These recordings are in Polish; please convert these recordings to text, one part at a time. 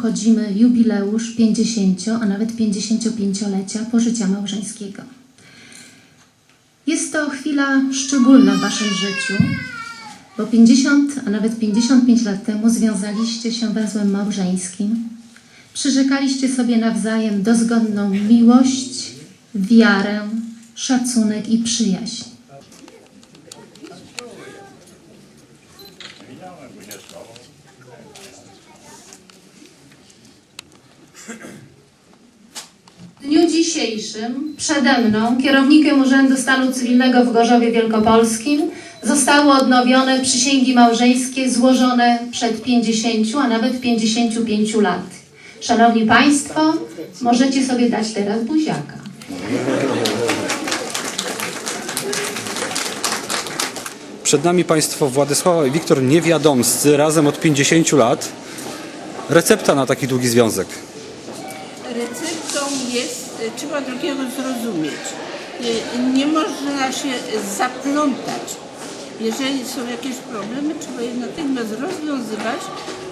obchodzimy jubileusz 50, a nawet 55-lecia pożycia małżeńskiego. Jest to chwila szczególna w Waszym życiu, bo 50, a nawet 55 lat temu związaliście się węzłem małżeńskim. Przyrzekaliście sobie nawzajem dozgodną miłość, wiarę, szacunek i przyjaźń. W dniu dzisiejszym przede mną, kierownikiem Urzędu Stanu Cywilnego w Gorzowie Wielkopolskim, zostały odnowione przysięgi małżeńskie złożone przed 50, a nawet 55 lat. Szanowni Państwo, możecie sobie dać teraz buziaka. Przed nami Państwo Władysława i Wiktor Niewiadomscy, razem od 50 lat. Recepta na taki długi związek. Jest, e, trzeba drugiego zrozumieć. Nie, nie można się zaplątać. Jeżeli są jakieś problemy, trzeba je natychmiast rozwiązywać,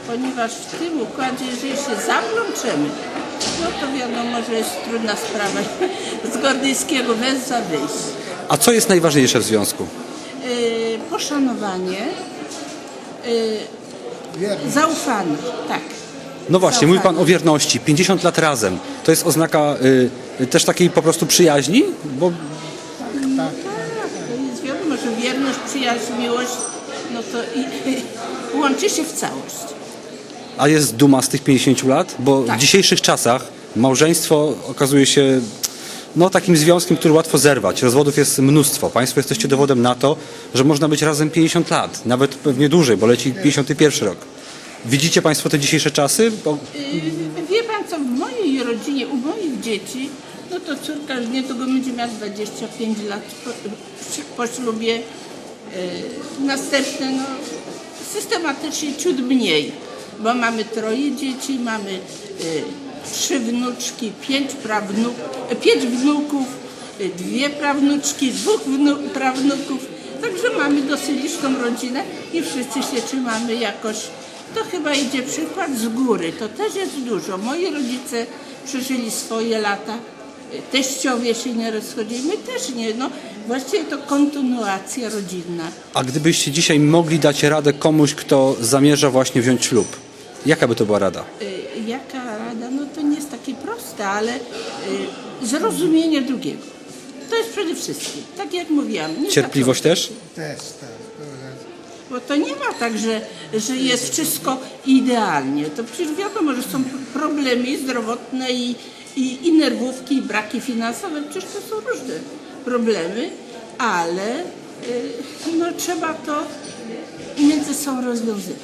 ponieważ w tym układzie, jeżeli się zaplączemy, no to wiadomo, że jest trudna sprawa z gordyjskiego węzła wyjść. A co jest najważniejsze w związku? Yy, poszanowanie, yy, zaufanie, tak. No właśnie, mówi Pan o wierności. 50 lat razem. To jest oznaka y, też takiej po prostu przyjaźni? Bo Tak, to jest wiadomo, że wierność, przyjaźń, miłość, no to i, łączy się w całość. A jest duma z tych 50 lat? Bo Tak. w dzisiejszych czasach małżeństwo okazuje się no, takim związkiem, który łatwo zerwać. Rozwodów jest mnóstwo. Państwo jesteście dowodem na to, że można być razem 50 lat, nawet pewnie dłużej, bo leci 51 rok. Widzicie Państwo te dzisiejsze czasy? Bo Yy, Wie pan co, w mojej rodzinie, u moich dzieci, no to córka już niedługo będzie miała 25 lat po, po ślubie. Yy, Następne, no systematycznie ciut mniej, bo mamy troje dzieci, mamy yy, trzy wnuczki, pięć, prawnuk, e, pięć wnuków, dwie prawnuczki, dwóch wnu, prawnuków. Także mamy dosyć liczną rodzinę i wszyscy się trzymamy jakoś. To chyba idzie przykład z góry, to też jest dużo. Moi rodzice przeżyli swoje lata, teściowie się nie rozchodzili, my też nie. No, właściwie to kontynuacja rodzinna. A gdybyście dzisiaj mogli dać radę komuś, kto zamierza właśnie wziąć ślub, jaka by to była rada? Y, Jaka rada? No to nie jest takie proste, ale y, zrozumienie drugiego. To jest przede wszystkim, tak jak mówiłam. Cierpliwość też? Też, tak. Bo to nie ma tak, że, że jest wszystko idealnie. To przecież wiadomo, że są problemy zdrowotne i, i, i nerwówki, i braki finansowe. Przecież to są różne problemy, ale y, no, trzeba to między sobą rozwiązywać.